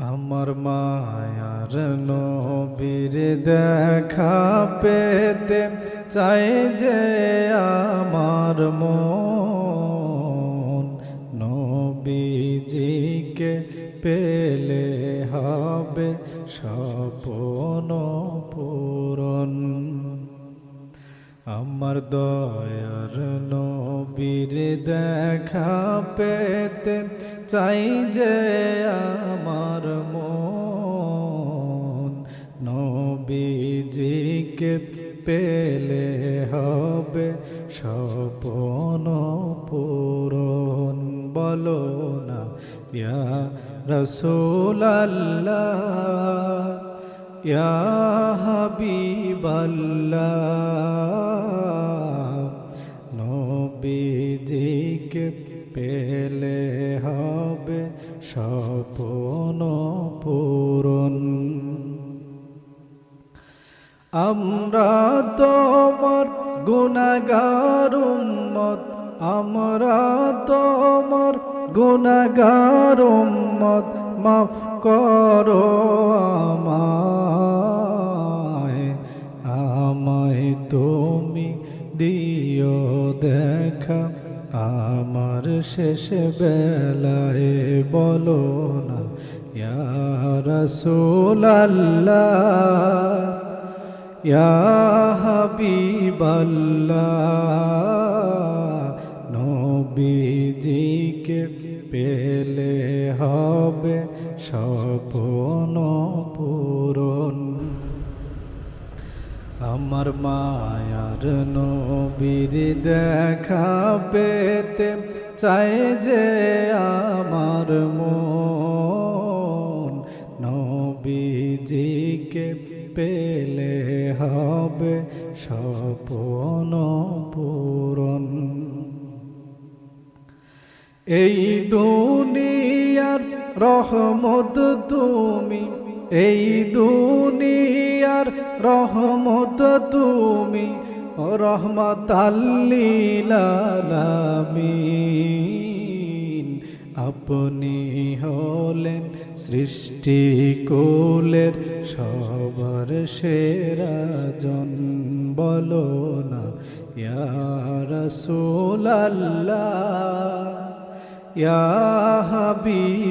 আমার মায়ার নবীর দেখা পেতে চাই যে আমার মন। নবীজিকে পেলে হবে স্বপন পূরণ। আমার দয়ার নবীর দেখা পেতে চাই যে আমার মন। নবীজিকে পেলে হবে স্বপন পূরণ। বলো না, ইয়া রসুলাল্লাহ, ইয়া হাবিবাল্লাহ। স্বপন পূরণ। আমরা তোমার গুণাগার উম্মত, আমরা তোমার গুণাগার উম্মত, মাফ করো আমায় তুমি দিও দেখা। আমার শেষ বেলায় বলো না রাসূলাল্লাহ ইয়া হাবিবাল্লাহ নবীজিকে পেলে হবে স্বপন পূরণ আমার মায়ার নবীর দেখা পেতে চাই যে আমার মন। নবীজিকে পেলে হবে স্বপন পূরণ। এই দুনিয়ার রহমত তুমি এই দুনিয়ার রহমত তুমি রহমত আল্লিলালামিন আপনি হলেন সৃষ্টি কোলের সবার সেরা জন। বলো না, ইয়া রাসূলাল্লাহ, ইয়া হাবিবাল্লাহ।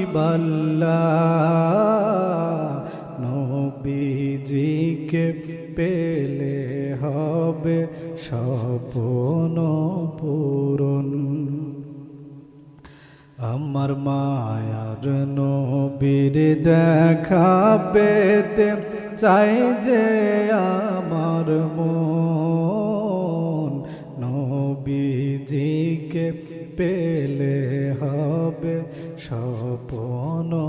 নবীজিকে পেলে হবে স্বপন পূরণ। আমার মায়ার নবীর দেখা পেতে চাই যে আমার মন। নবীজিকে পেলে হবে স্বপন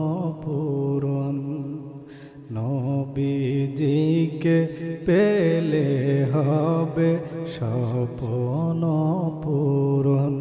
নবীজিকে পেলে হবে স্বপন পূরণ।